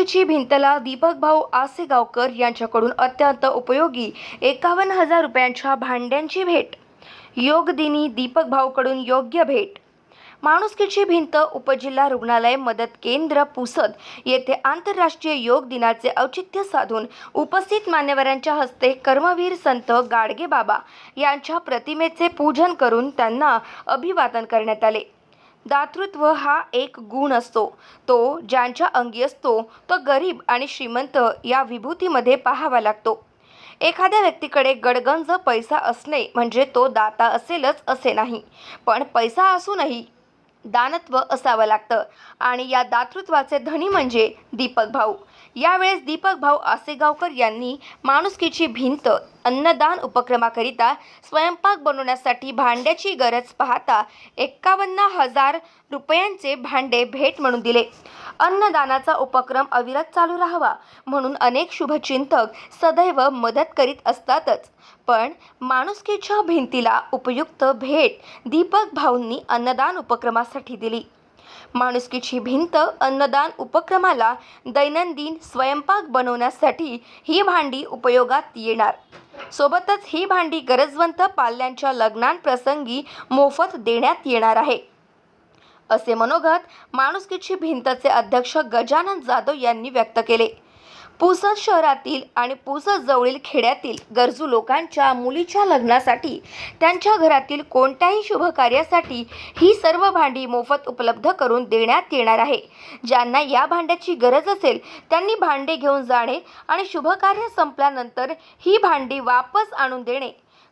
माणुसकीची भिंतला दीपक भाऊ आसेगावकर यांच्याकडून अत्यंत उपयोगी एकावन्न हजार रुपयांच्या भांड्यांची भेट. योग दिनी दीपक भाऊकडून योग्य भेट. माणुसकीची भिंत उपजिल्हा रुग्णालय मदत केंद्र पुसद येथे आंतरराष्ट्रीय योग दिनाचे औचित्य साधून उपस्थित मान्यवरांच्या हस्ते कर्मवीर संत गाडगेबाबा यांच्या प्रतिमेचे पूजन करून त्यांना अभिवादन करण्यात आले. दातृत्व हा एक गुण असतो. तो ज्यांच्या अंगी असतो तो गरीब आणि श्रीमंत या विभूतीमध्ये पाहावा लागतो. एखाद्या व्यक्तीकडे गडगंज पैसा असणे म्हणजे तो दाता असेलच असे नाही. पण पैसा असूनही दानत्व असावं लागतं. आणि या दातृत्वाचे धनी म्हणजे दीपक भाऊ. यावेळेस दीपक भाऊ आसेगावकर यांनी माणुसकीची भिंत अन्नदान उपक्रमाकरिता स्वयंपाक बनवण्यासाठी भांड्याची गरज पाहता एक्कावन्न हजार रुपयांचे भांडे भेट म्हणून दिले. अन्नदानाचा उपक्रम अविरत चालू राहावा म्हणून अनेक शुभचिंतक सदैव मदत करीत असतातच. पण माणुसकीच्या भिंतीला उपयुक्त भेट दीपक भाऊंनी अन्नदान उपक्रमासाठी दिली. माणुसकीची भिंत अन्नदान उपक्रमाला दैनंदिन स्वयंपाक बनवण्यासाठी ही भांडी उपयोगात येणार. सोबतच ही भांडी गरजवंत पाल्यांच्या लग्नांप्रसंगी मोफत देण्यात येणार आहे. असे मनोगत माणुसकीची भिंतचे अध्यक्ष गजानन जाधव यांनी व्यक्त केले. पुसद शहरातील आणि पुसद जवळील खेड्यातील गरजू लोकांच्या मुलीच्या लग्नासाठी त्यांच्या घरातील कोणत्याही शुभ कार्यासाठी ही सर्व भांडी मोफत उपलब्ध करून देण्यात येणार आहे. ज्यांना या भांड्याची गरज असेल त्यांनी भांडे घेऊन जाणे आणि शुभकार्य संपल्यानंतर ही भांडी वापस आणून देणे.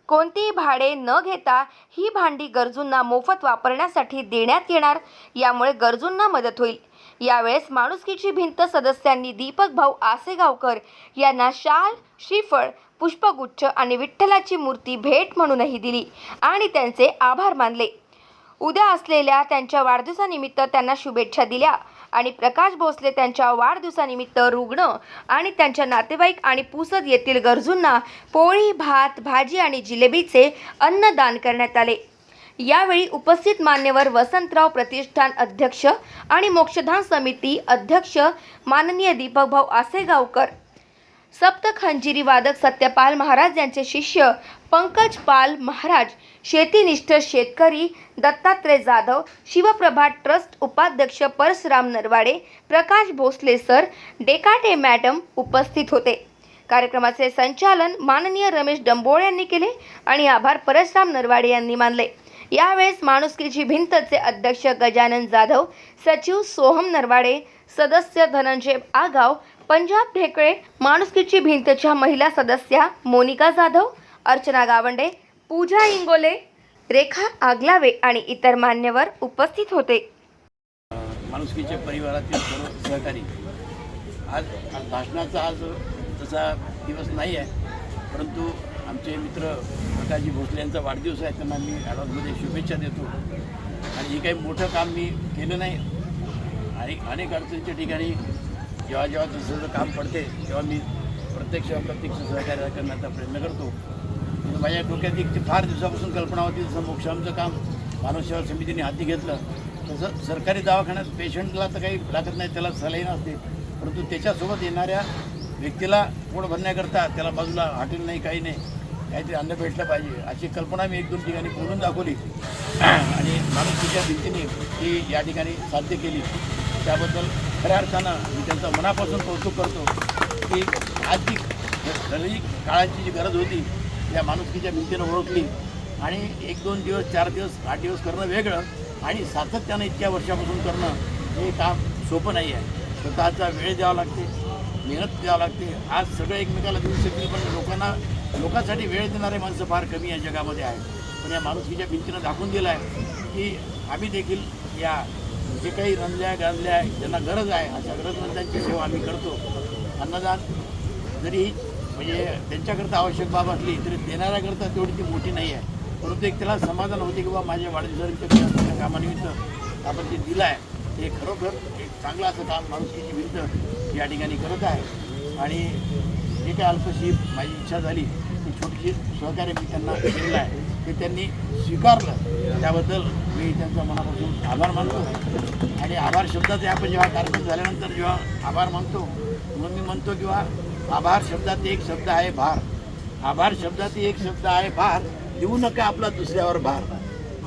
कोणतीही भाडे न घेता ही भांडी गरजूंना मोफत वापरण्यासाठी देण्यात येणार यामुळे गरजूंना मदत होईल. यावेळेस माणुसकीची भिंत सदस्यांनी दीपक भाऊ आसेगावकर यांना शाल श्रीफळ पुष्पगुच्छ आणि विठ्ठलाची मूर्ती भेट म्हणूनही दिली आणि त्यांचे आभार मानले. उद्या असलेल्या त्यांच्या वाढदिवसानिमित्त त्यांना शुभेच्छा दिल्या आणि प्रकाश भोसले त्यांच्या वाढदिवसानिमित्त रुग्ण आणि त्यांच्या नातेवाईक आणि पुसद येथील गरजूंना पोळी भात भाजी आणि जिलेबीचे अन्नदान करण्यात आले. यावेळी उपस्थित मान्यवर वसंतराव प्रतिष्ठान अध्यक्ष आणि मोक्षधान समिती अध्यक्ष माननीय दीपकभाऊ आसेगावकर सप्त खंजिरी वादक सत्यपाल महाराज यांचे शिष्य पंकज पाल महाराज शेतीनिष्ठ शेतकरी दत्तात्रय जाधव शिवप्रभा ट्रस्ट उपाध्यक्ष परशुराम नरवाडे प्रकाश भोसले सर डेकाटे मॅडम उपस्थित होते. कार्यक्रमाचे संचालन माननीय रमेश डंबोळे यांनी केले आणि आभार परशुराम नरवाडे यांनी मानले. यावेळेस माणुसकीची भिंतचे अध्यक्ष गजानन जाधव सचिव सोहम नरवाडे सदस्य धनंजय आगाव पंजाब ढेकळे माणुसकीची भिंतच्या महिला सदस्या मोनिका जाधव अर्चना गावंडे पूजा इंगोले रेखा आगलावे आणि इतर मान्यवर उपस्थित होते. माणुसकीच्या परिवारातील सर्व सहकारी आज भाषणाचा आज तसा दिवस नाही आहे परंतु आमचे मित्र काकाजी भोसले यांचा वाढदिवस आहे त्यांना मी ॲडव्हान्समध्ये शुभेच्छा देतो. आणि हे काही मोठं काम मी केलं नाही. आणि अनेक अडचणीच्या ठिकाणी जेव्हा जेव्हा दुसरं काम पडते तेव्हा मी प्रत्यक्ष अप्रत्यक्ष सहकार्य करण्याचा प्रयत्न करतो. माझ्या डोक्यात एक फार दिवसापासून कल्पना होती जसं मोक्षामचं काम मानव सेवा समितीने हाती घेतलं तसं सरकारी दवाखान्यात पेशंटला तर काही लागत नाही त्याला सलाईन असते परंतु त्याच्यासोबत येणाऱ्या व्यक्तीला पोट भरण्याकरता त्याला बाजूला हॉटेल नाही काही नाही. काहीतरी अन्न भेटलं पाहिजे अशी कल्पना मी एक दोन ठिकाणी बोलून दाखवली. आणि माणूसकीच्या भीतीने ती या ठिकाणी साध्य केली. त्याबद्दल खऱ्या अर्थानं मी त्यांचं मनापासून कौतुक करतो की आज जी ठराविक काळाची जी गरज होती त्या माणुसकीच्या भिंतीनं ओळखली. आणि एक दोन दिवस चार दिवस आठ दिवस करणं वेगळं आणि सातत्यानं इतक्या वर्षापासून करणं हे काम सोपं नाही आहे. स्वतःचा वेळ द्यावा लागते मेहनत द्यावं लागते. आज सगळं एकमेकाला देऊ शकतील पण लोकांना लोकांसाठी वेळ देणारे माणसं फार कमी या जगामध्ये आहेत. पण या माणुसकीच्या भिंतीनं दाखवून दिलं आहे की आम्ही देखील या जे काही रंजल्या गाजल्या ज्यांना गरज आहे अशा गरजवंतांची सेवा आम्ही करतो. अन्नदान जरी म्हणजे त्यांच्याकरता आवश्यक बाब असली तरी देणाऱ्याकरता तेवढी ती मोठी नाही आहे. परंतु एक त्याला समाधान होते की बा माझ्या वाढदिवसाच्या कामानिमित्त आपण जे दिलं आहे ते खरोखर एक चांगलं असं काम माणुसकीची भिंत या ठिकाणी करत आहे. आणि जे काही अल्पशी माझी इच्छा झाली ती छोटीशी सहकार्य मी त्यांना दिलेलं आहे. ते त्यांनी स्वीकारलं. त्याबद्दल मी त्यांचा मनापासून आभार मानतो. आणि आभार शब्दाचे आपण जेव्हा कार्यक्रम झाल्यानंतर जेव्हा आभार मानतो म्हणून मी म्हणतो किंवा आभार शब्दात एक शब्द आहे भार. आभार शब्दात एक शब्द आहे भार देऊ नका आपला दुसऱ्यावर भार.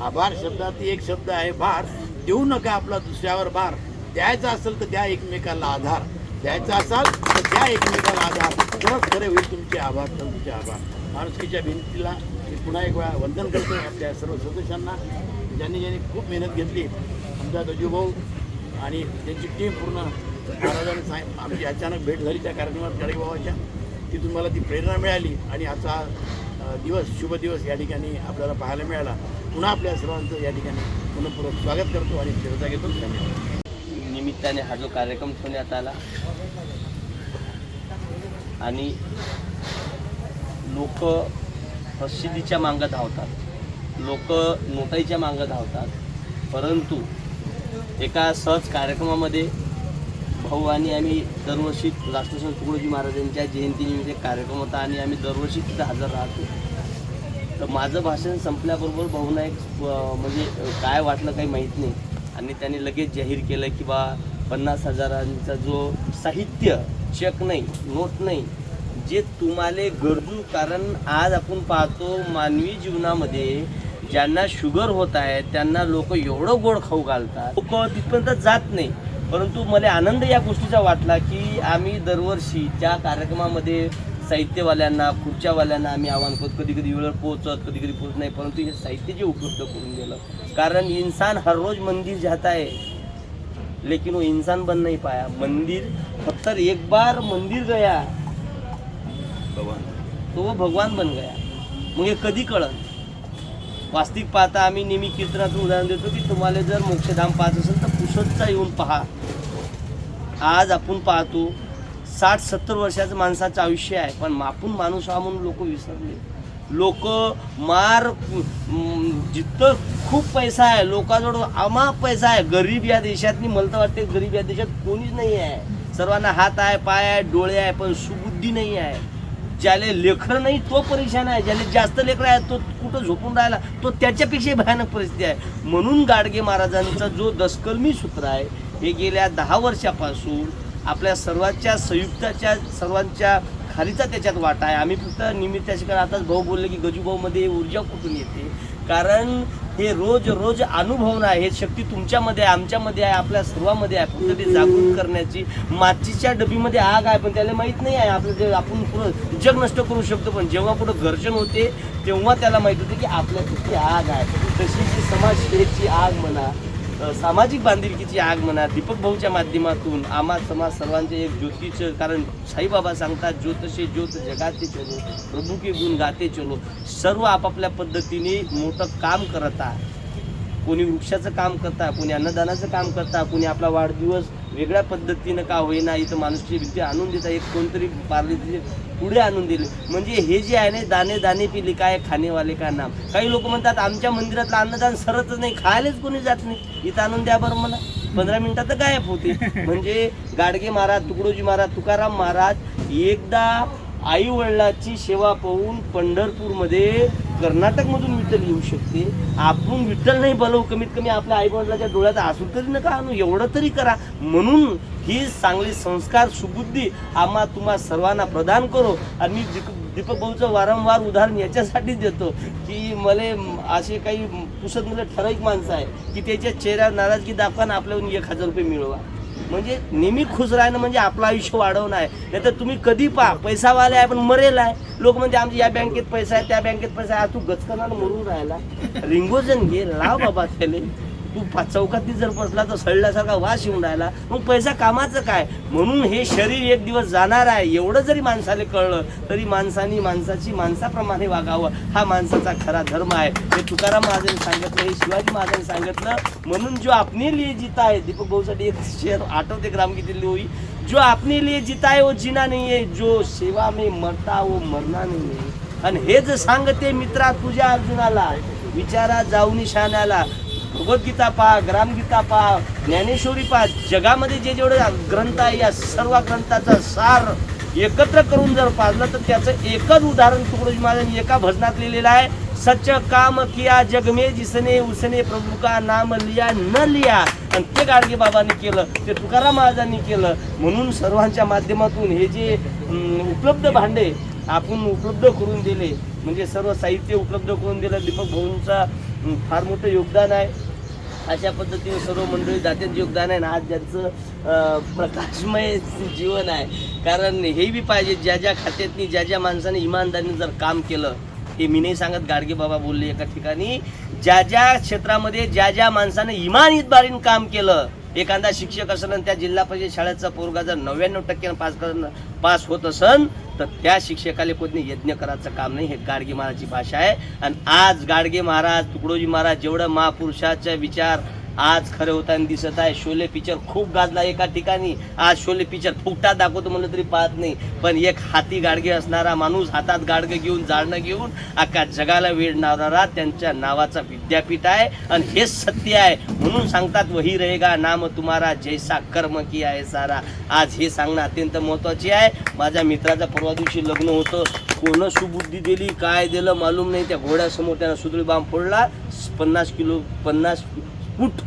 आभार शब्दात एक शब्द आहे भार देऊ नका आपला दुसऱ्यावर भार. द्यायचा असेल तर द्या एकमेकाला आधार. द्यायचा असाल तर द्या एकमेकाला आधार तरच खरे होईल तुमचे आभार तर तुमचे आभार. माणुसकीच्या भिंतीला मी पुन्हा एक वेळा वंदन करतो आपल्या सर्व सदस्यांना. ज्यांनी ज्यांनी खूप मेहनत घेतली आमचा दजूभाऊ आणि त्यांची टीम पूर्ण महाराजांनी सांग आमची अचानक भेट झाली त्या कार्यक्रमात गाडीभावाच्या तिथून मला ती प्रेरणा मिळाली आणि आजचा दिवस शुभ दिवस या ठिकाणी आपल्याला पाहायला मिळाला. पुन्हा आपल्या सर्वांचं या ठिकाणी मनपूर्वक स्वागत करतो आणि श्रद्धा घेतो. धन्यवाद. निमित्ताने हा जो कार्यक्रम ठेवण्यात आला आणि लोक प्रसिद्धीच्या मागं धावतात. लोक नोटाईच्या मागं धावतात. परंतु एका सहज कार्यक्रमामध्ये भाऊ आणि आम्ही दरवर्षी राष्ट्रसंत तुकडोजी महाराजांच्या जयंतीनिमित्त कार्यक्रम होता आणि आम्ही दरवर्षी तिथं हजर राहतो. तर माझं भाषण संपल्याबरोबर भाऊना एक म्हणजे काय वाटलं काही माहीत नाही. आणि त्यांनी लगेच जाहीर केलं की बा पन्नास हजारांचा जो साहित्य चेक नाही नोट नाही. जे तुम्हाला गरजू कारण आज आपण पाहतो मानवी जीवनामध्ये ज्यांना शुगर होत आहे त्यांना लोक एवढं गोड खाऊ घालतात. लोक तिथपर्यंत जात नाही. परंतु मला आनंद या गोष्टीचा वाटला की आम्ही दरवर्षी त्या कार्यक्रमामध्ये साहित्यवाल्यांना खुर्च्यावाल्यांना आम्ही आव्हान करतो कधी कधी वेळेवर पोहोचत कधी कधी पोहोचत नाही परंतु हे साहित्य जे उपलब्ध करून दिलं. कारण इन्सान हर रोज मंदिर जाता है लेकिन वो इंसान बन नहीं पाया. मंदिर फक्त एक बार मंदिर गया तो वो भगवान बन गया. मग हे कधी कळत वास्तविक पाहता आम्ही नेहमी कीर्तनातून उदाहरण देतो की तुम्हाला जर मोक्षधाम पाहत असेल तर पुसदचा येऊन पहा. आज आपण पाहतो साठ सत्तर वर्षाचं माणसाचं आयुष्य आहे पण आपण माणूस हा म्हणून लोक विसरले. लोक मार जिथं खूप पैसा आहे लोकांजवळ आमा पैसा आहे. गरीब या देशातनी मला तर वाटते गरीब या देशात कोणीच नाही आहे. सर्वांना हात आहे पाय आहे डोळे आहे पण सुबुद्धी नाही आहे. ज्याले लेखर नाही तो परेशान आहे. ज्याले जास्त लेकरं आहे तो कुठं झोपून राहिला? तो त्याच्यापेक्षा भयानक परिस्थिती आहे. म्हणून गाडगे महाराजांचा जो दसकर्मी सूत्र आहे हे गेल्या दहा वर्षापासून आपल्या सर्वांच्या संयुक्ताच्या सर्वांच्या खालीचा त्याच्यात वाटा आहे. आम्ही फक्त निमित्ताशी कारण आताच भाऊ बोलले की गजूभाऊमध्ये ऊर्जा कुठून येते? कारण हे रोज रोज अनुभवणं आहे हे शक्ती तुमच्यामध्ये आहे आमच्यामध्ये आहे आपल्या सर्वांमध्ये आहे. फक्त ते जागृत करण्याची माचीच्या डबीमध्ये आग आहे पण त्याला माहीत नाही आहे. आपलं जे आपण पुढं जग नष्ट करू शकतो पण जेव्हा पुढं घर्षण होते तेव्हा त्याला माहीत होते की आपल्या तिथे आग आहे. तशी जी समाजसेवेची आग म्हणा सामाजिक बांधिलकीची आग म्हणा दीपक भाऊच्या माध्यमातून आम्हा समाज सर्वांचे एक ज्योतीचं कारण साईबाबा सांगतात ज्योतशे ज्योत जगाते चलो प्रभू के गुण गाते चलो. सर्व आपापल्या पद्धतीने मोठं काम करत. आहे कोणी वृक्षाचं काम करता कोणी अन्नदानाचं काम करता कोणी आपला वाढदिवस वेगळ्या पद्धतीनं का होईना इथं माणूसची भीती आणून देता एक कोणतरी पार्ले पुढे आणून दिले. म्हणजे हे जे आहे ना दाणे दाणे पिले काय खाणेवाले का नाम? काही लोक म्हणतात आमच्या मंदिरातलं अन्नदान सरतच नाही खायलाच कोणी जात नाही. इथं आणून द्या बरं मला. पंधरा मिनिटात तर गायब होते. म्हणजे गाडगे महाराज तुकडोजी महाराज तुकाराम महाराज एकदा आई वडिलाची सेवा पाहून पंढरपूरमध्ये कर्नाटकमधून विठ्ठल येऊ शकते. आपण विठ्ठल नाही बोलवू कमीत कमी आपल्या आईवडिलाच्या डोळ्यात असू तरी नका आणू एवढं तरी करा. म्हणून ही चांगली संस्कार सुबुद्धी आम्हा तुम्हा सर्वांना प्रदान करो. आणि मी दीप दीपक भाऊचं वारंवार उदाहरण याच्यासाठीच देतो की मला असे काही पुसत मुलं ठराविक माणसं आहे की त्याच्या चेहऱ्यावर नाराजगी दाखवा आणि आपल्याहून एक हजार रुपये मिळवा. म्हणजे नेहमी खुश राहणं म्हणजे आपलं आयुष्य वाढवणं आहे. नाहीतर तुम्ही कधी पहा पैसावाले आहे पण मरेल आहे. लोक म्हणजे आमच्या या बँकेत पैसा आहे त्या बँकेत पैसा आहे. आज तू गचकनानं मरून राहिला. रिंगोजन घे लाव बाबा त्याले. तू चौकातनी जर बसला तर सळल्यासारखा वास येऊन राहिला. मग पैसा कामाचं काय? म्हणून हे शरीर एक दिवस जाणार आहे. एवढं जरी माणसाला कळलं तरी माणसानी माणसाची माणसाप्रमाणे वागावं. हा माणसाचा खरा धर्म आहे. हे तुकाराम महाराजांनी सांगितलं हे शिवाजी महाराजांनी सांगितलं. म्हणून जो आपने लिए जीता आहे दीपक भाऊसाठी एक शेर आठवते ग्रामगीतेली होई जो आपने लिए जीता है वो जीना नहीं है. जो सेवा में मरता वो मरना नहीं है. आणि हे जे सांगते मित्रा तुझ्या अर्जुनाला विचारा जाऊनी शाण्याला भगवद्गीता पहा ग्रामगीता पहा ज्ञानेश्वरी पहा जगामध्ये जे जेवढे ग्रंथ आहे या सर्व ग्रंथाचा सार एकत्र करून जर पाहिलं तर त्याचं एकच उदाहरण तुकडोजी महाराजांनी एका भजनात लिहिलेलं आहे सच काम किया जग में जिसने उसने प्रभू का नाम लिया न लिया. आणि ते गाडगे बाबांनी केलं ते तुकाराम महाराजांनी केलं. म्हणून सर्वांच्या माध्यमातून हे जे उपलब्ध भांडे आपण उपलब्ध करून दिले म्हणजे सर्व साहित्य उपलब्ध करून दिलं दीपक भाऊंचा फार मोठं योगदान आहे. अशा पद्धतीने सर्व मंडळी दात्यांचं योगदान आहे आणि आज ज्यांचं प्रकाशमय जीवन आहे. कारण हे बी पाहिजे ज्या ज्या खात्यातनी ज्या ज्या माणसाने इमानदारीने जर काम केलं हे मी नाही सांगत गाडगे बाबा बोलले एका ठिकाणी ज्या ज्या क्षेत्रामध्ये ज्या ज्या माणसाने इमान इतबारीन काम केलं एखादा शिक्षक असेल आणि त्या जिल्हा परिषद शाळेचा पोरगा जर नव्याण्णव टक्क्यानं पास कर पास होत असन तर त्या शिक्षकाला कोणी यज्ञ करायचं काम नाही. हे गाडगे महाराजची भाषा आहे. आणि आज गाडगे महाराज तुकडोजी महाराज जेवढं महापुरुषाचा विचार आज खरं होताना दिसत आहे. शोले पिक्चर खूप गाजला एका ठिकाणी. आज शोले पिक्चर फुकटात दाखवतो म्हणलं तरी पाहत नाही. पण एक हाती गाडगे असणारा माणूस हातात गाडगे घेऊन जाळणं घेऊन अख्खा जगाला वेढणारा लावणारा त्यांच्या नावाचा विद्यापीठ आहे. आणि हेच सत्य आहे. म्हणून सांगतात वही रहेगा नाम तुम्हारा जैसा कर्म की आहे सारा. आज हे सांगणं अत्यंत महत्त्वाची आहे. माझ्या मित्राचं परवा दिवशी लग्न होतं. कोण सुबुद्धी दिली काय दिलं मालूम नाही. त्या घोड्यासमोर त्यानं सुदळी बांब फोडला. पन्नास किलो पन्नास फूट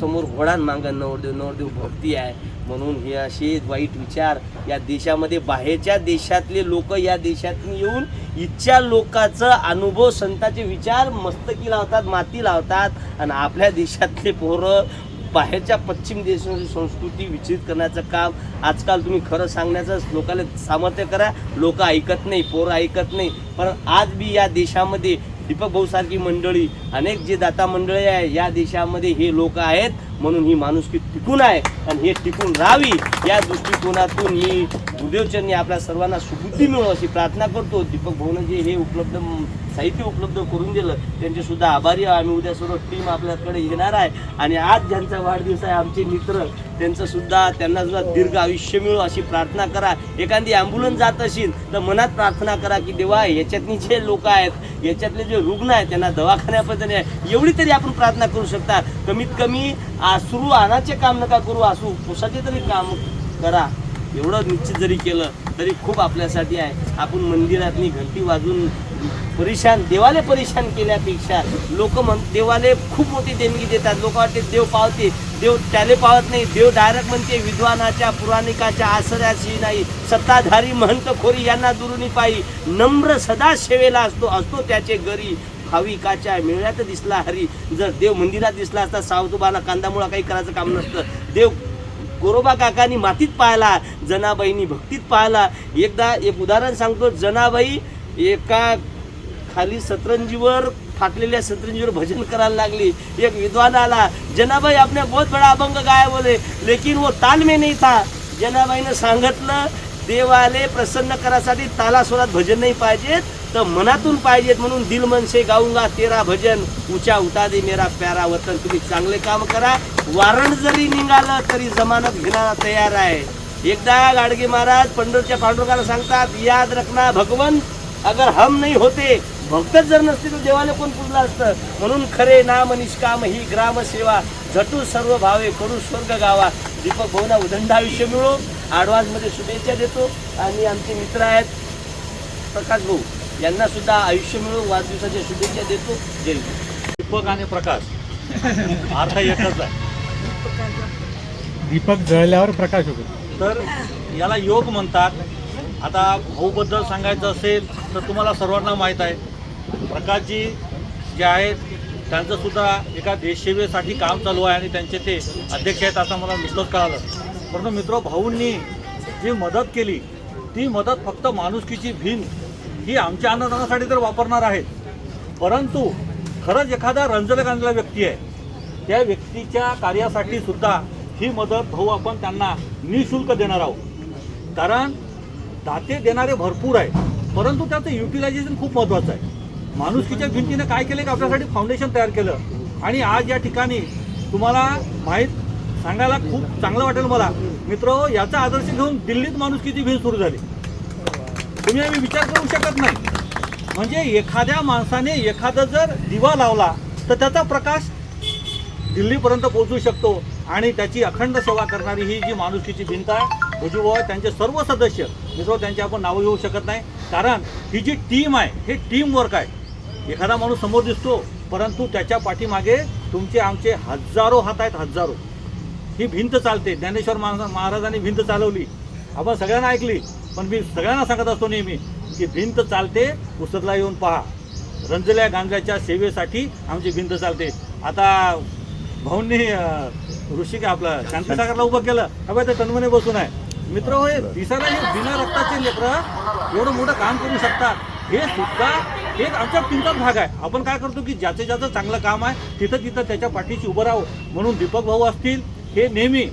समोर घोडान मागं नवरदेव नवरदेव भक्ती आहे. म्हणून हे असे वाईट विचार या देशामध्ये बाहेरच्या देशातले लोक या देशातून येऊन इच्छा लोकांचं अनुभव संतांचे विचार मस्तकी लावतात माती लावतात. आणि आपल्या देशातले पोरं बाहेरच्या पश्चिम देशाची संस्कृती विचलित करण्याचं काम. आजकाल तुम्ही खरं सांगण्याचं लोकांना सामर्थ्य करा. लोक ऐकत नाही पोरं ऐकत नाही. पण आज बी या देशामध्ये दीपक भाऊसारखी मंडळी अनेक जे दाता मंडळी आहे या देशामध्ये हे लोक आहेत म्हणून ही माणुसकी टिकून आहे. आणि हे टिकून राहावी या दृष्टिकोनातून मी गुरुदेवचरणी आपल्या सर्वांना सुबुद्धी मिळो अशी प्रार्थना करतो. दीपक भवनाचे जे हे उपलब्ध साहित्य उपलब्ध करून दिलं. त्यांचे सुद्धा आभारी आहे आम्ही उद्या सर्व टीम आपल्याकडे येणार आहे. आणि आज ज्यांचा वाढदिवस आहे आमचे मित्र त्यांचं सुद्धा त्यांना सुद्धा दीर्घ आयुष्य मिळो अशी प्रार्थना करा. एखादी ॲम्ब्युलन्स जात असेल तर मनात प्रार्थना करा की देवा याच्यातनी जे लोक आहेत याच्यातले जे रुग्ण आहेत त्यांना दवाखान्यापर्यंत आहे एवढी तरी आपण प्रार्थना करू शकता. कमीत कमी आसरू आणाचे काम नका करू. आसू पुसाचे तरी काम करा. एवढं निश्चित जरी केलं तरी खूप आपल्यासाठी आहे. आपण मंदिरातनी घंटी वाजून परेशान देवाले परेशान केल्यापेक्षा लोक म्हण देवाले खूप मोठी देणगी देतात. लोक वाटते देव पावते. देव त्याले पावत नाही. देव डायरेक्ट म्हणते विद्वानाच्या पुराणिकाच्या आसऱ्याशी नाही. सत्ताधारी महंत खोरी यांना दुरुनी पायी. नम्र सदा सेवेला असतो असतो त्याचे घरी भाविकाच्या मेळ्यात दिसला हरी. जर देव मंदिरात दिसला असता सावतुबाला कांदामुळा काही करायचं काम नसतं. देव गोरोबा काकांनी मातीत पाहिला जनाबाईनी भक्तीत पाहिला. एकदा एक उदाहरण सांगतो जनाबाई एका खाली सतरंजीवर फाटलेल्या सतरंजीवर भजन करायला लागली. एक विद्वान आला जनाबाई आपने बहुत बड़ा अभंग गाया बोले लेकिन वो ताल में नहीं था. जनाबाईनं सांगितलं देवाले प्रसन्न करासाठी तालासुरात भजन नाही पाहिजेत तर मनातून पाहिजेत म्हणून दिल मनसे गाऊंगा तेरा भजन. उचा उठा दे मेरा प्यारा वतन तुम्ही चांगले काम करा वारण जरी निघालं तरी जमानत घेणारा तयार आहे. एकदा गाडगे महाराज पंढरच्या पांडुरंगाला सांगतात याद रखना भगवन अगर हम नाही होते भक्तच जर नसते तर देवाला कोण पुजलं असतं? म्हणून खरे नाम निष्काम ही ग्रामसेवा झटू सर्व भावे करू स्वर्ग गावा. दीपक भाऊना उदंड आयुष्य मिळो ॲडव्हान्समध्ये शुभेच्छा देतो. आणि आमचे मित्र आहेत प्रकाश भाऊ यांना सुद्धा आयुष्य मिळो वाढदिवसाच्या शुभेच्छा देतो. जय दीपक आणि प्रकाश. अर्धा एकच आहे. दीपक जळल्यावर प्रकाश होतो. तर याला योग म्हणतात. आता भाऊबद्दल सांगायचं असेल तर तुम्हाला सर्वांना माहीत आहे. प्रकाशजी जे आहेत त्यांचं सुद्धा एका देशसेवेसाठी काम चालू आहे आणि त्यांचे ते अध्यक्ष आहेत असं मला नुकतंच कळालं. परंतु मित्र भाऊंनी जी मदत केली ती मदत फक्त माणुसकीची भीम ही आमच्या अन्नदानासाठी तर वापरणार आहेत. परंतु खरंच एखादा रंजलगांजला व्यक्ती आहे. त्या व्यक्तीच्या कार्यासाठी सुद्धा ही मदत भाऊ आपण त्यांना निशुल्क देणार आहोत. कारण दाते देणारे भरपूर आहे परंतु त्याचं युटिलायझेशन खूप महत्त्वाचं आहे. माणुसकीच्या भिंतीनं काय केलं की? आपल्यासाठी फाउंडेशन तयार केलं. आणि आज या ठिकाणी तुम्हाला माहीत सांगायला खूप चांगलं वाटेल मला. मित्र याचा आदर्श घेऊन दिल्लीत माणुसकीची भिंत सुरू झाली. तुम्ही आम्ही विचार करू शकत नाही. म्हणजे एखाद्या माणसाने एखादा जर दिवा लावला तर त्याचा प्रकाश दिल्लीपर्यंत पोहोचू शकतो. आणि त्याची अखंड सेवा करणारी ही जी माणुसकीची भिंत आहे भुजूभाऊ त्यांचे सर्व सदस्य मित्र त्यांची आपण नावं घेऊ शकत नाही. कारण ही जी टीम आहे हे टीम वर्क आहे. एखादा माणूस समोर दिसतो परंतु त्याच्या पाठीमागे तुमचे आमचे हजारो हात आहेत हजारो. ही भिंत चालते. ज्ञानेश्वर महाराजांनी भिंत चालवली. आपण सगळ्यांना ऐकली पण मी सगळ्यांना सांगत असतो नेहमी की भिंत चालते पुस्तकला येऊन पहा. रंजल्या गांजाच्या सेवेसाठी आमची भिंत चालते. आता भाऊंनी ऋषिक आपला शांतीसागरला उभं केलं. अबे ते तन्मने बसून आहे. मित्र होय दिसायला हे बिना रक्ताचे लेकरं एवढं मोठं काम करू शकतात. हे सुद्धा एक आमच्या पिंचाच भाग आहे. आपण काय करतो की ज्याचं ज्याचं चांगलं काम आहे तिथं तिथं त्याच्या पाठीशी उभं राहू म्हणून दीपक भाऊ असतील हे नेहमी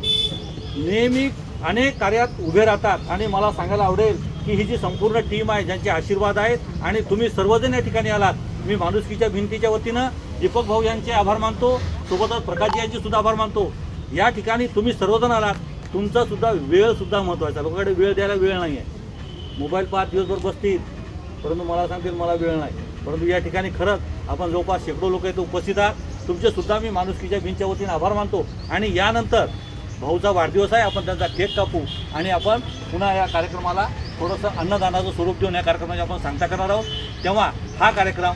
नेहमी अनेक कार्यात उभे राहतात. आणि मला सांगायला आवडेल की ही जी संपूर्ण टीम आहे ज्यांचे आशीर्वाद आहेत आणि तुम्ही सर्वजण या ठिकाणी आलात मी माणुसकीच्या भिंतीच्या वतीनं दीपक भाऊ यांचे आभार मानतो. सोबतच प्रकाशजी यांचे सुद्धा आभार मानतो. या ठिकाणी तुम्ही सर्वजण आलात. तुमचा सुद्धा वेळ सुद्धा महत्त्वाचा लोकांकडे वेळ द्यायला वेळ नाही आहे मोबाईल पाच दिवसभर बसतील. परंतु मला सांगतील मला वेळ नाही. परंतु या ठिकाणी खरंच आपण जवळपास शेकडो लोक इथे उपस्थित आहात. तुमचे सुद्धा मी माणुसकीच्या भिंच्या वतीने आभार मानतो. आणि यानंतर भाऊचा वाढदिवस आहे. आपण त्यांचा केक कापू. आणि आपण पुन्हा या कार्यक्रमाला थोडंसं अन्नदानाचं स्वरूप देऊन या कार्यक्रमाची आपण सांगता करणार आहोत. तेव्हा हा कार्यक्रम